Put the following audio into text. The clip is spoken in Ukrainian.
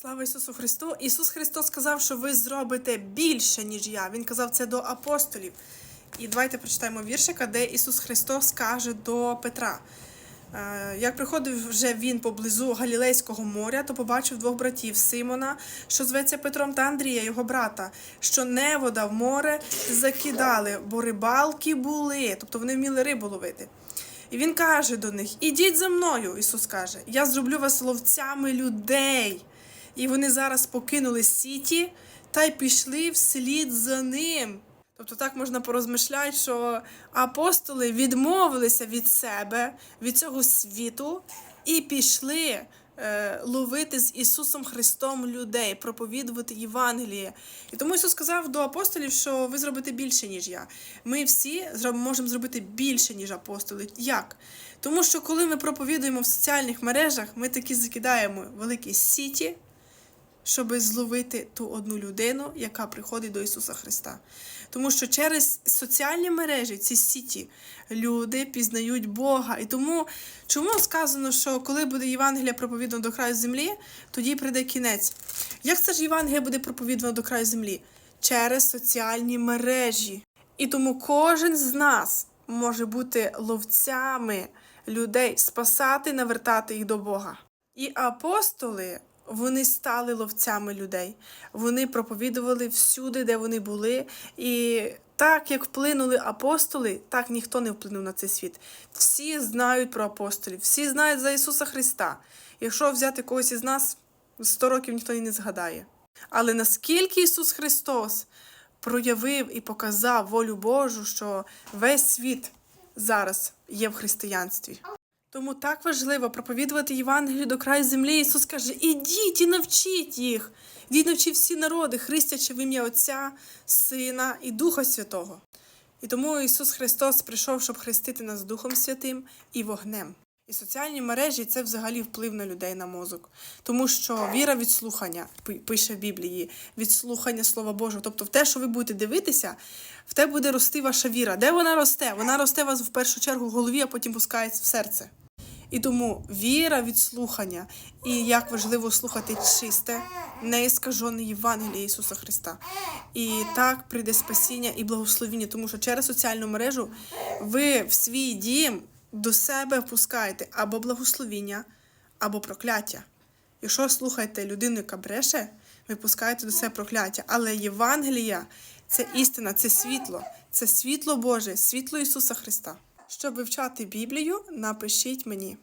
Слава Ісусу Христу! Ісус Христос сказав, що ви зробите більше, ніж я. Він казав це до апостолів. І давайте прочитаємо віршика, де Ісус Христос каже до Петра. Е, Як приходив вже він поблизу Галілейського моря, то побачив двох братів Симона, що зветься Петром та Андрія, його брата, що невода в море закидали, бо рибалки були, тобто вони вміли рибу ловити. І він каже до них: Ідіть за мною, Ісус каже, я зроблю вас ловцями людей. І вони зараз покинули сіті та й пішли вслід за ним. Тобто так можна порозмишляти, що апостоли відмовилися від себе, від цього світу, і пішли е, ловити з Ісусом Христом людей, проповідувати Євангеліє. І тому Ісус сказав до апостолів, що ви зробите більше, ніж я. Ми всі можемо зробити більше, ніж апостоли. Як? Тому що коли ми проповідуємо в соціальних мережах, ми таки закидаємо великі сіті, щоб зловити ту одну людину, яка приходить до Ісуса Христа. Тому що через соціальні мережі, ці сіті, люди пізнають Бога. І тому чому сказано, що коли буде Євангелія проповідано до краю землі, тоді прийде кінець. Як це ж Євангелія буде проповідано до краю землі? Через соціальні мережі. І тому кожен з нас може бути ловцями людей, спасати, навертати їх до Бога. І апостоли вони стали ловцями людей. Вони проповідували всюди, де вони були. І так як вплинули апостоли, так ніхто не вплинув на цей світ. Всі знають про апостолів, всі знають за Ісуса Христа. Якщо взяти когось із нас, 100 років ніхто і не згадає. Але наскільки Ісус Христос проявив і показав волю Божу, що весь світ зараз є в християнстві. Тому так важливо проповідувати Євангелію до краю землі. Ісус каже: ідіть і навчіть їх. Ідіть навчіть всі народи, хрестячи в ім'я Отця, Сина і Духа Святого. І тому Ісус Христос прийшов, щоб хрестити нас Духом Святим і вогнем. І соціальні мережі це взагалі вплив на людей на мозок, тому що віра від слухання пише в Біблії, від слухання Слова Божого. Тобто, в те, що ви будете дивитися, в те буде рости ваша віра. Де вона росте? Вона росте вас в першу чергу в голові, а потім пускається в серце. І тому віра від слухання, і як важливо слухати чисте, неіскажене Євангеліє Ісуса Христа. І так прийде спасіння і благословіння, тому що через соціальну мережу ви в свій дім до себе впускаєте або благословіння, або прокляття. Якщо слухаєте людину, яка бреше, ви пускаєте до себе прокляття. Але Євангелія це істина, це світло, це світло Боже, світло Ісуса Христа. Щоб вивчати Біблію, напишіть мені.